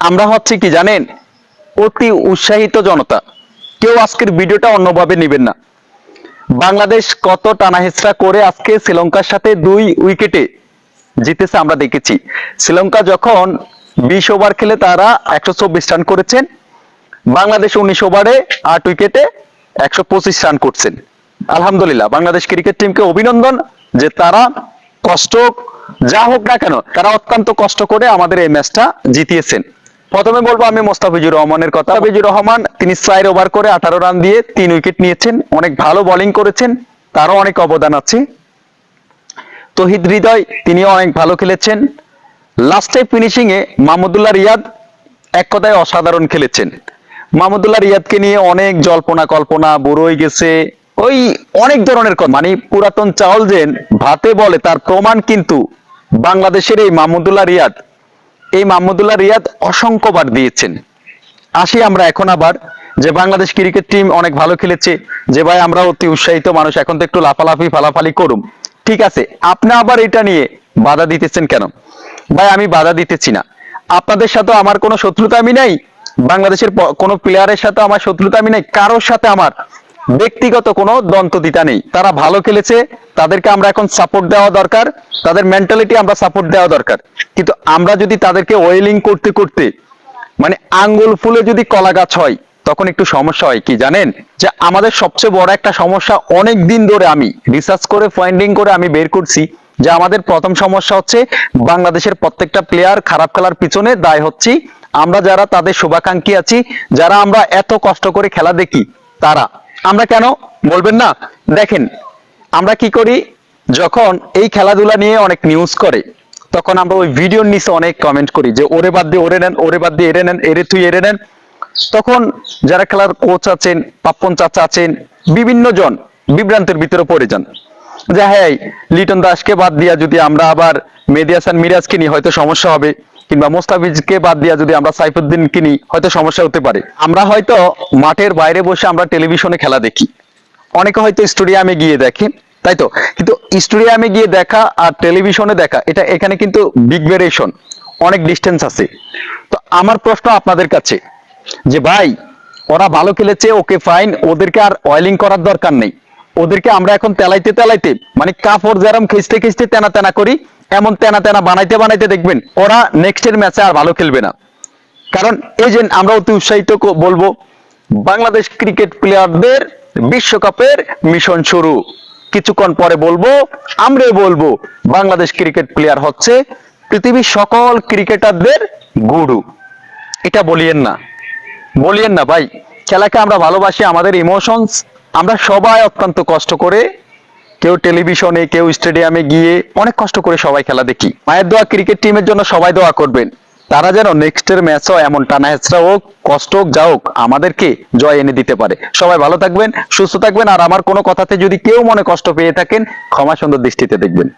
আমরা হচ্ছে কি জানেন? অতি উৎসাহিত জনতা। কেউ আজকের ভিডিওটা অন্যভাবে নেবেন না। বাংলাদেশ কত টানা হেঁচড়া করে আজকে শ্রীলঙ্কার সাথে দুই উইকেটে জিতেছে আমরা দেখেছি। শ্রীলঙ্কা যখন বিশ ওভার খেলে তারা একশো চব্বিশ রান করেছেন। বাংলাদেশ উনিশ ওভারে আট উইকেটে একশো পঁচিশ রান করছেন। আলহামদুলিল্লাহ, বাংলাদেশ ক্রিকেট টিমকে অভিনন্দন যে তারা কষ্ট, যা হোক না কেন, তারা অত্যন্ত কষ্ট করে আমাদের এই ম্যাচটা জিতিয়েছেন। প্রথমে বলব আমি মোস্তাফিজুর রহমানের কথা। মোস্তাফিজুর রহমান, তিনি চার ওভার করে আঠারো রান দিয়ে তিন উইকেট নিয়েছেন। অনেক ভালো বোলিং করেছেন। তারও অনেক অবদান আছে। তহিদ হৃদয়, তিনিও অনেক ভালো খেলেছেন। লাস্টে ফিনিশিং এ মাহমুদুল্লাহ রিয়াদ এক কথায় অসাধারণ খেলেছেন। মাহমুদুল্লাহ রিয়াদকে নিয়ে অনেক জল্পনা কল্পনা, বড়ই গেছে। ওই অনেক ধরনের কথা। মানে পুরাতন চাউল যে ভাতে বলে, তার প্রমাণ কিন্তু বাংলাদেশের এই মাহমুদুল্লাহ রিয়াদ। এই মাহমুদুল্লাহ রিয়াদ অসংখ্যবার দিয়েছেন। আসি আমরা এখন আবার, যে বাংলাদেশ ক্রিকেট টিম অনেক ভালো খেলেছে, যে ভাই আমরা অতি উৎসাহিত মানুষ, এখন তো একটু লাফালাফি, ফালাফালি করুম। ঠিক আছে, আপনি আবার এটা নিয়ে বাধা দিতেছেন কেন? ভাই, আমি বাধা দিতেছি না। আপনাদের সাথে আমার কোনো শত্রুতা আমি নাই, বাংলাদেশের কোনো প্লেয়ারের সাথে আমার শত্রুতা আমি নাই, কারোর সাথে আমার ব্যক্তিগত কোনো দন্তদিতা নেই। তারা ভালো খেলেছে, তাদেরকে আমরা এখন সাপোর্ট দেওয়া দরকার, তাদের মেন্টালিটি আমরা সাপোর্ট দেওয়া দরকার। কিন্তু আমরা যদি তাদেরকে ওয়েলিং করতে করতে মানে আঙ্গুল ফুলে যদি কলা গাছ হয়, তখন একটু সমস্যা হয় কি জানেন? যে আমাদের সবচেয়ে বড় একটা সমস্যা অনেক দিন ধরে আমি রিসার্চ করে ফাইন্ডিং করে আমি বের করছি যে আমাদের প্রথম সমস্যা হচ্ছে বাংলাদেশের প্রত্যেকটা প্লেয়ার খারাপ খেলার পিছনে দায় হচ্ছি। আমরা যারা তাদের শুভাকাঙ্ক্ষী আছি, যারা আমরা এত কষ্ট করে খেলা দেখি, তারা আমরা কেন? বলবেন না। দেখেন, আমরা কি করি? যখন এই খেলাধুলা নিয়ে অনেক নিউজ করে, তখন আমরা ওই ভিডিওর নিচে অনেক কমেন্ট করি যে, ওরে বাদ দিয়ে ওরে নেন, ওরে বাদ দিয়ে এরে নেন, এরে তুই এরে নেন। তখন যারা খেলার কোচ আছেন, পাপ্পন চাচা আছেন, বিভিন্ন জন বিভ্রান্তের ভিতরে পড়ে যান। যে হ্যাঁ লিটন দাসকে বাদ দিয়া যদি আমরা আবার মেহেদি হাসান মিরাজকে নিই হয়তো সমস্যা হবে। কিংবা মোস্তাফিজকে বাদ দিয়ে যদি আমরা সাইফুদ্দিন কিনি, হয়তো সমস্যা হতে পারে। আমরা হয়তো মাঠের বাইরে বসে আমরা টেলিভিশনে খেলা দেখি। অনেকে হয়তো স্টেডিয়ামে গিয়ে দেখে, তাই তো? কিন্তু স্টেডিয়ামে গিয়ে দেখা আর টেলিভিশনে দেখা, এটা এখানে কিন্তু বিগ ভেরিয়েশন অনেক ডিস্টেন্স আছে। তো আমার প্রশ্ন আপনাদের কাছে, যে ভাই, ওরা ভালো খেলেছে, ওকে ফাইন ওদেরকে আর অয়েলিং করার দরকার নেই। ওদেরকে আমরা এখন তেলাইতে তেলাইতে মানে কাপড় যেরকম খিচতে খিচতে তেনা তেনা করি, এমন তেনা তেনা বানাইতে বানাইতে দেখবেন ওরা নেক্সটের ম্যাচে আর ভালো খেলবে না। কারণ এই যে আমরা অতি উৎসাহিত বলব, বাংলাদেশ ক্রিকেট প্লেয়ারদের বিশ্বকাপের মিশন শুরু। কিছুক্ষণ পরে বলব, আমরাই বলব, বাংলাদেশ ক্রিকেট প্লেয়ার হচ্ছে পৃথিবীর সকল ক্রিকেটারদের গুরু। এটা বলিয়েন না। বলিয়েন না ভাই। খেলাকে আমরা ভালোবাসি, আমাদের ইমোশনস আমরা সবাই অত্যন্ত কষ্ট করে কেউ টেলিভিশনে, কেউ স্টেডিয়ামে গিয়ে অনেক কষ্ট করে সবাই খেলা দেখি। মায়ের দোয়া ক্রিকেট টিমের জন্য সবাই দোয়া করবেন। তারা যেন নেক্সটের ম্যাচও এমন টানা হেঁচড়া হোক, কষ্ট হোক, যা হোক, আমাদেরকে জয় এনে দিতে পারে। সবাই ভালো থাকবেন, সুস্থ থাকবেন, আর আমার কোনো কথাতে যদি কেউ মনে কষ্ট পেয়ে থাকেন, ক্ষমা সুন্দর দৃষ্টিতে দেখবেন।